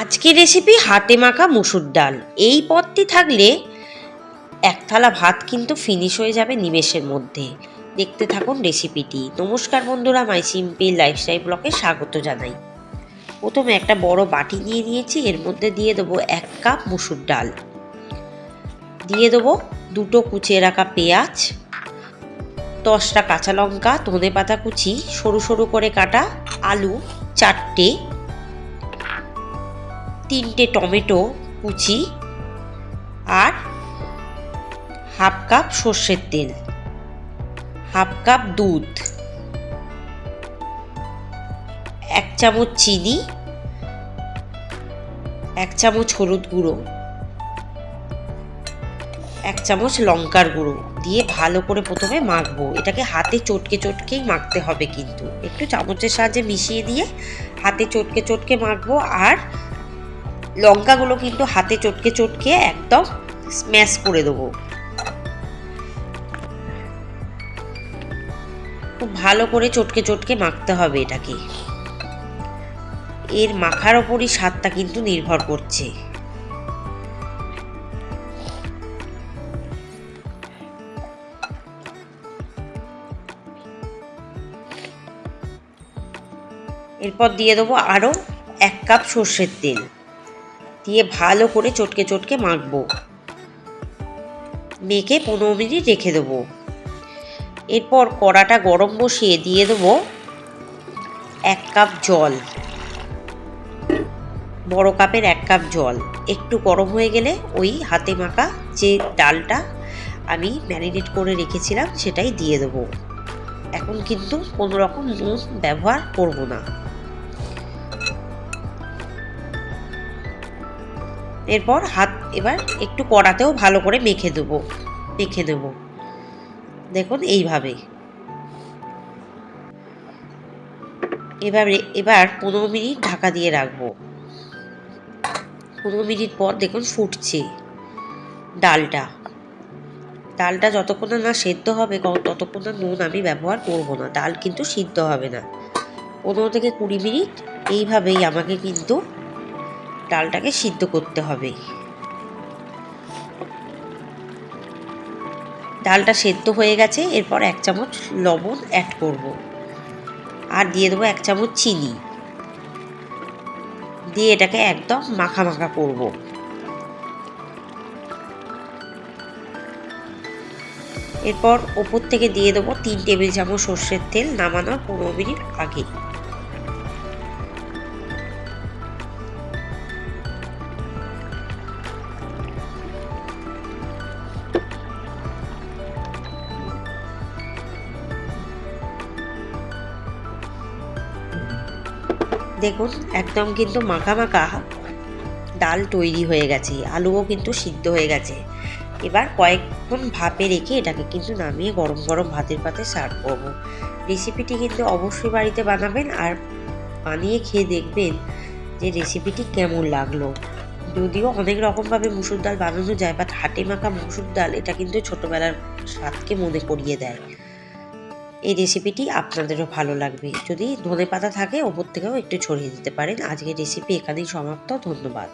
আজকের রেসিপি হাতে মাখা মুসুর ডাল। এই পদটি থাকলে এক থালা ভাত কিন্তু ফিনিশ হয়ে যাবে নিমেষের মধ্যে। দেখতে থাকুন রেসিপিটি নমস্কার বন্ধুরা মাই সিম্পল লাইফস্টাইল ব্লকে স্বাগত জানাই। প্রথমে একটা বড় বাটি নিয়ে নিয়েছি এর মধ্যে দিয়ে দেবো এক কাপ মুসুর ডাল। দিয়ে দেবো দুটো কুচিয়ে রাখা পেঁয়াজ, দশটা কাঁচা লঙ্কা ধনে পাতা কুচি, সরু সরু করে কাটা আলু, চারটে তিনটে টমেটো, কুচি আর হাফ কাপ সর্ষের তেল, হাফ কাপ দুধ, এক চামচ চিনি, এক চামচ হলুদ গুঁড়ো, এক চামচ লঙ্কার গুঁড়ো দিয়ে ভালো করে প্রথমে মাখবো। এটাকে হাতে চটকে চটকেই মাখতে হবে কিন্তু। একটু চামচের সাহায্যে মিশিয়ে দিয়ে হাতে চটকে চটকে মাখবো আর লঙ্কাগুলো কিন্তু হাতে চটকে চটকে একদম স্ম্যাশ করে দেবো। খুব ভালো করে চটকে চটকে মাখতে হবে এটাকে। এর মাখার ওপরই স্বাদটা কিন্তু নির্ভর করছে। এরপর দিয়ে দেবো আরও এক কাপ সর্ষের তেল। দিয়ে ভালো করে চটকে চটকে মাখবো। মেখে পনেরো মিনিট রেখে দেবো। এরপর কড়াটা গরম বসিয়ে দিয়ে দেবো এক কাপ জল। বড় কাপের এক কাপ জল। একটু গরম হয়ে গেলে ওই হাতে মাখা যে ডালটা আমি ম্যারিনেট করে রেখেছিলাম সেটাই দিয়ে দেবো। এখন কিন্তু কোনো রকম নুন ব্যবহার করব না। এরপর হাত এবার একটু কড়াতেও ভালো করে মেখে দেবো মেখে দেবো। দেখুন এইভাবে। এবারে এবার পনেরো মিনিট ঢাকা দিয়ে রাখব। পনেরো মিনিট পর দেখুন ফুটছে ডালটা। ডালটা যতক্ষণ না সেদ্ধ হবে ততক্ষণ না নুন আমি ব্যবহার করব না। ডাল কিন্তু সিদ্ধ হবে না। পনেরো থেকে কুড়ি মিনিট এইভাবেই আমাকে কিন্তু ডালটাকে সিদ্ধ করতে হবে। ডালটা সেদ্ধ হয়ে গেছে, এরপর এক চামচ লবণ অ্যাড করব। আর দিয়ে দেবো এক চামচ চিনি। দিয়ে এটাকে একদম মাখা মাখা করব। এরপর ওপর থেকে দিয়ে দেবো তিন টেবিল চামচ সর্ষের তেল নামানোর পনেরো মিনিট আগে। দেখুন, একদম কিন্তু মাখা মাখা ডাল তৈরি হয়ে গেছে, আলুও কিন্তু সিদ্ধ হয়ে গেছে। এবার কয়েকক্ষণ ভাপে রেখে এটাকে কিন্তু নামিয়ে গরম গরম ভাতের পাতে সার্ভ করব। রেসিপিটি কিন্তু অবশ্যই বাড়িতে বানাবেন আর বানিয়ে খেয়ে দেখবেন যে রেসিপিটি কেমন লাগল। যদিও অনেক রকমভাবে মুসুর ডাল বানানো যায় বাট হাটে মাখা মুসুর ডাল এটা কিন্তু ছোটোবেলার স্বাদকে মনে করিয়ে দেয়। এই রেসিপিটি আপনাদেরও ভালো লাগবে। যদি ধনে পাতা থাকে, ওপর থেকেও একটু ছড়িয়ে দিতে পারেন। আজকের রেসিপি এখানেই সমাপ্ত। ধন্যবাদ।